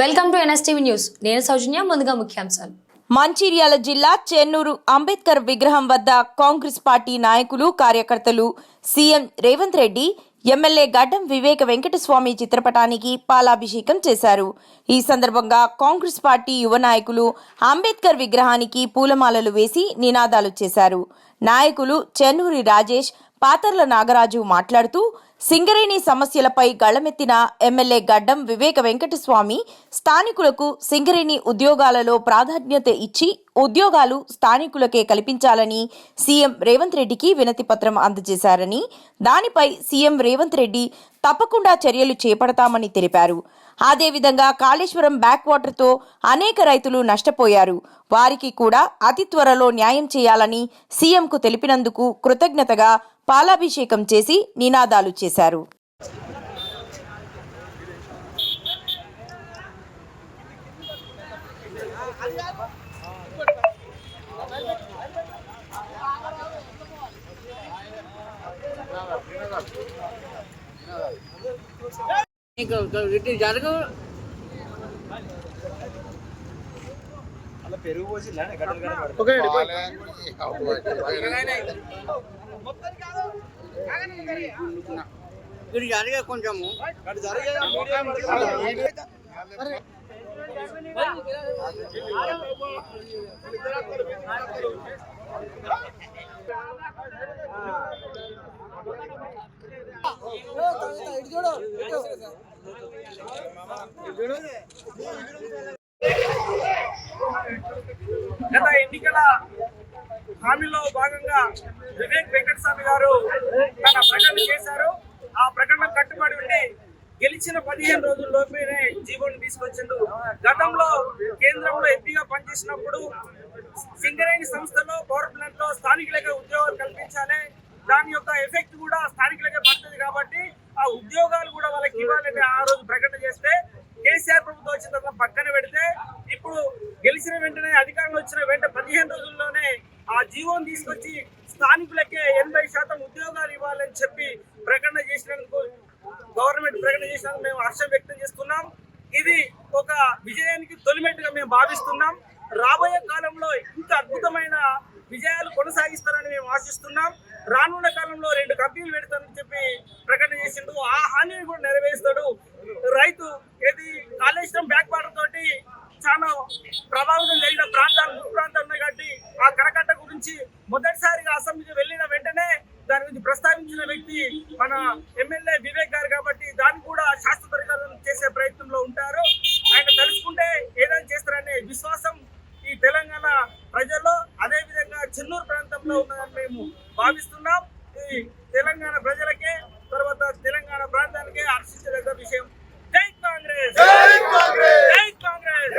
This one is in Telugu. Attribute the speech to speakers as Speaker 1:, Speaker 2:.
Speaker 1: Welcome to NSTV news. నేను సౌజన్య ముందుగా ముఖ్యాంశాలు.
Speaker 2: మంచిర్యాల జిల్లా చెన్నూరు అంబేద్కర్ విగ్రహం వద్ద కాంగ్రెస్ పార్టీ నాయకులు కార్యకర్తలు సీఎం రేవంత్ రెడ్డి ఎమ్మెల్యే గడ్డం వివేక వెంకటస్వామి చిత్రపటానికి పాలాభిషేకం చేశారు. ఈ సందర్భంగా కాంగ్రెస్ పార్టీ యువ నాయకులు అంబేద్కర్ విగ్రహానికి పూలమాలలు వేసి నినాదాలు చేశారు. నాయకులు చెన్నూరి రాజేష్ పాతర్ల నాగరాజు మాట్లాడుతూ సింగరేణి సమస్యలపై గళమెత్తిన ఎమ్మెల్యే గడ్డం వివేక వెంకటస్వామి స్థానికులకు సింగరేణి ఉద్యోగాలలో ప్రాధాన్యత ఇచ్చి ఉద్యోగాలు స్థానికులకే కల్పించాలని సీఎం రేవంత్ రెడ్డికి వినతి పత్రం అందజేశారని దానిపై సీఎం రేవంత్ రెడ్డి తప్పకుండా చర్యలు చేపడతామని తెలిపారు. అదేవిధంగా కాళేశ్వరం బ్యాక్ వాటర్తో అనేక రైతులు నష్టపోయారు. వారికి కూడా అతి త్వరలో న్యాయం చేయాలని సీఎంకు తెలిపినందుకు కృతజ్ఞతగా పాలాభిషేకం చేసి నినాదాలు చేశారు.
Speaker 3: ఇంకా ఇటు జరగవు ఇది జరిగే కొంచెము.
Speaker 4: గత ఎన్నికల హామీలో భాగంగా వివేక్ వెంకటస్వామి గారు తన ప్రకటన చేశారు ఆ ప్రకటన కట్టుబడి ఉండి గెలిచిన పదిహేను రోజుల్లోపేనే జీవోని తీసుకొచ్చిండు. గతంలో కేంద్రంలో ఎంపీగా పనిచేసినప్పుడు సింగరేణి సంస్థలో పవర్ ప్లాంట్లో స్థానికులకే ఉద్యోగాలు కల్పించాలి. దాని యొక్క ఎఫెక్ట్ కూడా స్థానికులకే పడుతుంది కాబట్టి ఆ ఉద్యోగాలు కూడా వాళ్ళకి ఇవ్వాలని ఆ రోజు ప్రకటన చేస్తే కేసీఆర్ ప్రభుత్వం వచ్చిన తర్వాత పక్కన పెడితే ఇప్పుడు గెలిచిన వెంటనే అధికారంలో వచ్చిన వెంట పదిహేను రోజుల్లోనే ఆ జీవోని తీసుకొచ్చి స్థానికులకే ఎనభై శాతం ఉద్యోగాలు ఇవ్వాలని చెప్పి ప్రకటన చేసినందుకు గవర్నమెంట్ ప్రకటన చేసినందుకు మేము హర్షం వ్యక్తం చేస్తున్నాం. ఇది ఒక విజయానికి తొలిమెట్టుగా మేము భావిస్తున్నాం. రాబోయే కాలంలో ఇంకా అద్భుతమైన విజయాలు కొనసాగిస్తారని మేము ఆశిస్తున్నాం. రానున్న కాలంలో రెండు కంపెనీలు పెడతానని చెప్పి ప్రకటన చేసిండు. ఆ హామీని కూడా నెరవేరుస్తాడు. రైతు ఏది కాళేశ్వరం బ్యాక్ వాటర్ తోటి చాలా ప్రభావితం జరిగిన ప్రాంతాలు ముప్పు ప్రాంతాలు ఉన్నాయి కాబట్టి ఆ కరకట్ట గురించి మొదటిసారిగా అసెంబ్లీకి వెళ్ళిన వెంటనే దాని గురించి ప్రస్తావించిన వ్యక్తి మన ఎమ్మెల్యే వివేక్ గారు ప్రజల్లో అదే విధంగా చెన్నూరు ప్రాంతంలో ఉన్నదని మేము భావిస్తున్నాం. ఈ తెలంగాణ ప్రజలకే